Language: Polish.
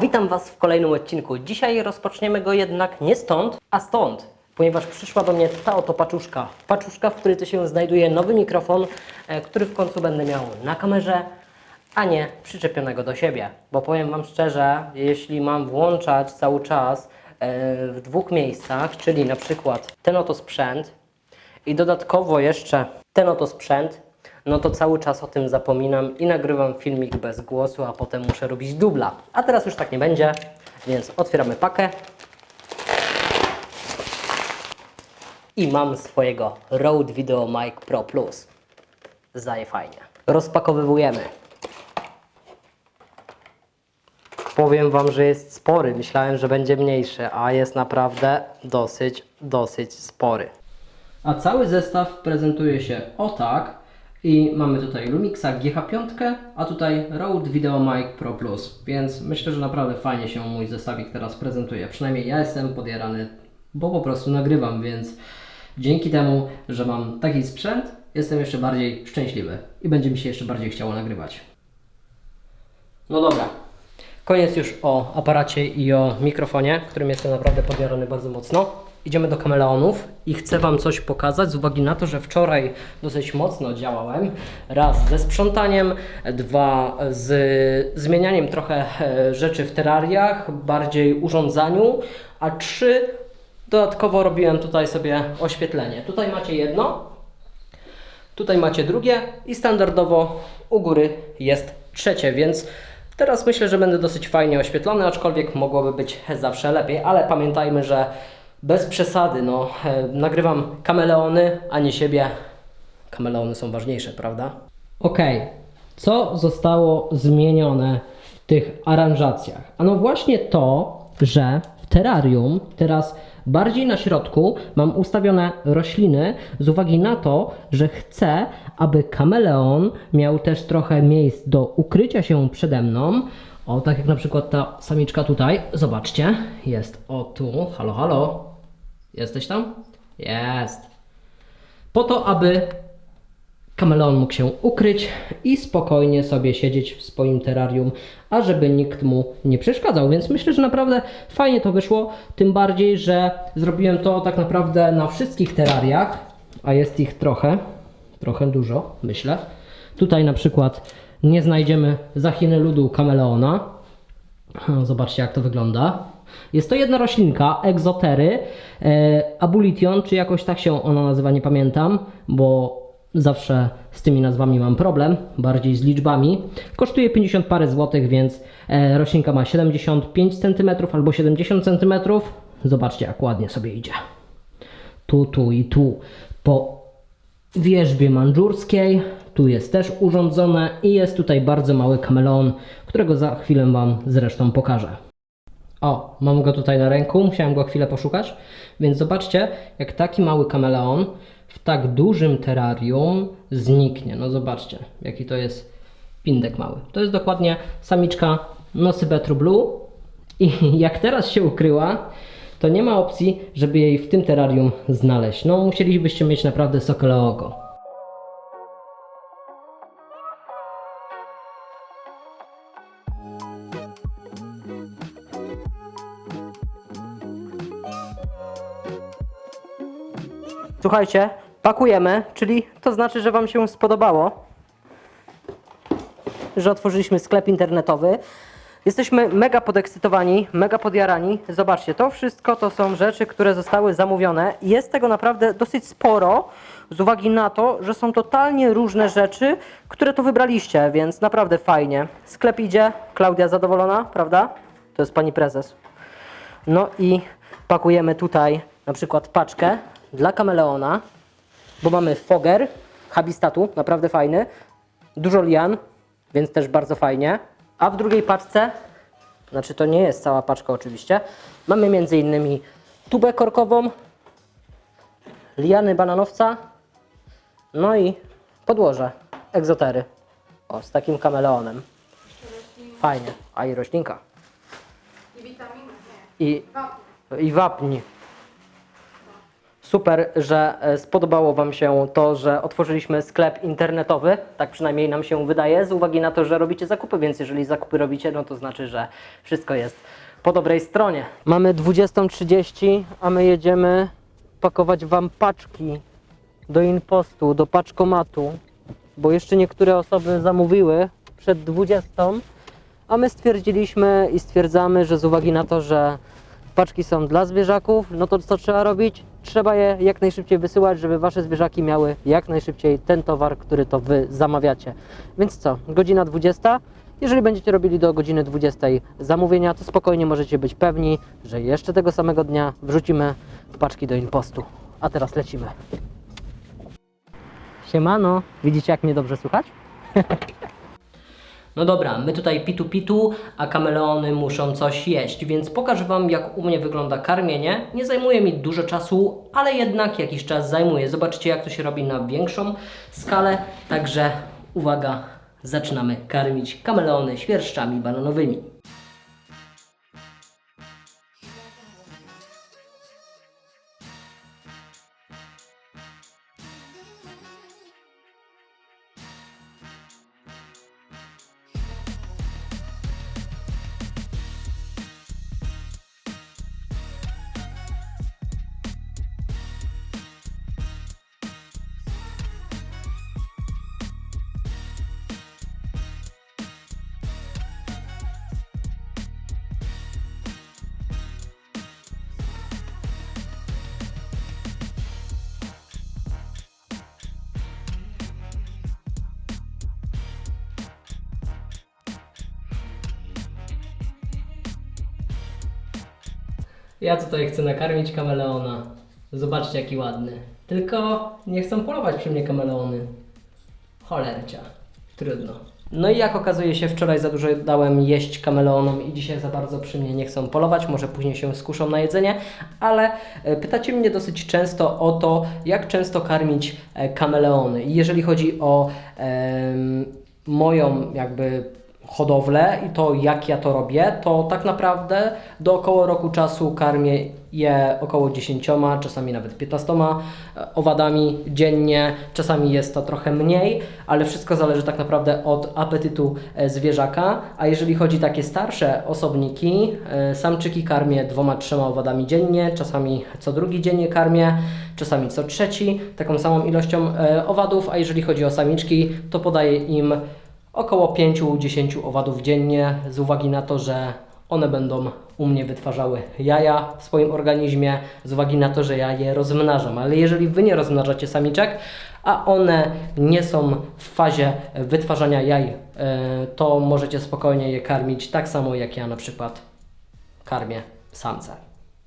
Witam Was w kolejnym odcinku. Dzisiaj rozpoczniemy go jednak nie stąd, a stąd, ponieważ przyszła do mnie ta oto paczuszka. Paczuszka, w której to się znajduje nowy mikrofon, e, który w końcu będę miał na kamerze, a nie przyczepionego do siebie. Bo powiem Wam szczerze, jeśli mam włączać cały czas e, w dwóch miejscach, czyli na przykład ten oto sprzęt i dodatkowo jeszcze ten oto sprzęt, no to cały czas o tym zapominam i nagrywam filmik bez głosu, a potem muszę robić dubla. A teraz już tak nie będzie, więc otwieramy pakę. I mam swojego Rode Video Mic Pro Plus. Zdaje fajnie. Rozpakowywujemy. Powiem Wam, że jest spory. Myślałem, że będzie mniejszy, a jest naprawdę dosyć, dosyć spory. A cały zestaw prezentuje się o tak. I mamy tutaj Lumixa GH5, a tutaj Rode Video Mic Pro Plus. Więc myślę, że naprawdę fajnie się mój zestawik teraz prezentuje. Przynajmniej ja jestem podjarany, bo po prostu nagrywam, więc dzięki temu, że mam taki sprzęt, jestem jeszcze bardziej szczęśliwy i będzie mi się jeszcze bardziej chciało nagrywać. No dobra. Koniec już o aparacie i o mikrofonie, którym jestem naprawdę podjarany bardzo mocno. Idziemy do kameleonów i chcę Wam coś pokazać z uwagi na to, że wczoraj dosyć mocno działałem. Raz ze sprzątaniem, dwa z zmienianiem trochę e, rzeczy w terrariach, bardziej urządzaniu, a trzy dodatkowo robiłem tutaj sobie oświetlenie. Tutaj macie jedno, Tutaj macie drugie i standardowo u góry jest trzecie, więc teraz myślę, że będę dosyć fajnie oświetlony, aczkolwiek mogłoby być zawsze lepiej, ale pamiętajmy, że bez przesady, no, e, nagrywam kameleony, a nie siebie. Kameleony są ważniejsze, prawda? Okej, co zostało zmienione w tych aranżacjach? Ano właśnie to, że w terrarium teraz bardziej na środku mam ustawione rośliny z uwagi na to, że chcę, aby kameleon miał też trochę miejsc do ukrycia się przede mną. O, tak jak na przykład ta samiczka tutaj, zobaczcie, jest o tu, halo, halo, jesteś tam? Jest. Po to, aby kameleon mógł się ukryć i spokojnie sobie siedzieć w swoim terrarium, a żeby nikt mu nie przeszkadzał. Więc myślę, że naprawdę fajnie to wyszło. Tym bardziej, że zrobiłem to tak naprawdę na wszystkich terrariach, a jest ich trochę, trochę dużo, myślę. Tutaj na przykład nie znajdziemy zachiny ludu kameleona. Zobaczcie, jak to wygląda. Jest to jedna roślinka, egzotery, e, abulition, czy jakoś tak się ona nazywa, nie pamiętam, bo zawsze z tymi nazwami mam problem, bardziej z liczbami. Kosztuje 50 parę złotych, więc e, roślinka ma 75 cm albo 70 cm. Zobaczcie, jak ładnie sobie idzie. Tu, tu i tu. Po wierzbie mandżurskiej. Tu jest też urządzone i jest tutaj bardzo mały kameleon, którego za chwilę Wam zresztą pokażę. O, mam go tutaj na ręku, musiałem go chwilę poszukać. Więc zobaczcie, jak taki mały kameleon w tak dużym terrarium zniknie. No zobaczcie, jaki to jest pindek mały. To jest dokładnie samiczka Nosybetru Blue i jak teraz się ukryła, to nie ma opcji, żeby jej w tym terrarium znaleźć. No musielibyście mieć naprawdę sokole oko. Słuchajcie, pakujemy, czyli to znaczy, że Wam się spodobało, że otworzyliśmy sklep internetowy. Jesteśmy mega podekscytowani, mega podjarani. Zobaczcie, to wszystko to są rzeczy, które zostały zamówione. Jest tego naprawdę dosyć sporo, z uwagi na to, że są totalnie różne rzeczy, które tu wybraliście, więc naprawdę fajnie. Sklep idzie, Klaudia zadowolona, prawda? To jest pani prezes. No i pakujemy tutaj na przykład paczkę dla kameleona, bo mamy foger habistatu, naprawdę fajny, dużo lian, więc też bardzo fajnie. A w drugiej paczce, znaczy to nie jest cała paczka oczywiście, mamy między innymi tubę korkową, liany bananowca, no i podłoże egzotery. O, z takim kameleonem. Fajnie. A i roślinka. I witaminy, nie. I, i wapni. Super, że e, spodobało Wam się to, że otworzyliśmy sklep internetowy. Tak przynajmniej nam się wydaje, z uwagi na to, że robicie zakupy, więc jeżeli zakupy robicie, no to znaczy, że wszystko jest po dobrej stronie. Mamy 20.30, a my jedziemy pakować Wam paczki do impostu, do paczkomatu, bo jeszcze niektóre osoby zamówiły przed 20, a my stwierdziliśmy i stwierdzamy, że z uwagi na to, że paczki są dla zwierzaków, no to co trzeba robić? Trzeba je jak najszybciej wysyłać, żeby wasze zwierzaki miały jak najszybciej ten towar, który to wy zamawiacie. Więc co? Godzina 20. Jeżeli będziecie robili do godziny 20 zamówienia, to spokojnie możecie być pewni, że jeszcze tego samego dnia wrzucimy paczki do impostu. A teraz lecimy. Siemano, widzicie jak mnie dobrze słychać? No dobra, my tutaj pitu pitu, a kameleony muszą coś jeść, więc pokażę Wam jak u mnie wygląda karmienie. Nie zajmuje mi dużo czasu, ale jednak jakiś czas zajmuje. Zobaczcie jak to się robi na większą skalę, także uwaga, zaczynamy karmić kameleony świerszczami bananowymi. Ja tutaj chcę nakarmić kameleona. Zobaczcie jaki ładny. Tylko nie chcą polować przy mnie kameleony. Cholercia. Trudno. No i jak okazuje się, wczoraj za dużo dałem jeść kameleonom i dzisiaj za bardzo przy mnie nie chcą polować, może później się skuszą na jedzenie, ale e, pytacie mnie dosyć często o to, jak często karmić e, kameleony. I jeżeli chodzi o moją jakby hodowlę i to jak ja to robię, to tak naprawdę do około roku czasu karmię je około 10, czasami nawet 15 owadami dziennie, czasami jest to trochę mniej, ale wszystko zależy tak naprawdę od apetytu e, zwierzaka, a jeżeli chodzi takie starsze osobniki, e, samczyki karmię dwoma, trzema owadami dziennie, czasami co drugi dzień je karmię, czasami co trzeci, taką samą ilością e, owadów, a jeżeli chodzi o samiczki, to podaję im około 5-10 owadów dziennie, z uwagi na to, że one będą u mnie wytwarzały jaja w swoim organizmie, z uwagi na to, że ja je rozmnażam. Ale jeżeli Wy nie rozmnażacie samiczek, a one nie są w fazie wytwarzania jaj, e, to możecie spokojnie je karmić tak samo jak ja na przykład karmię samce.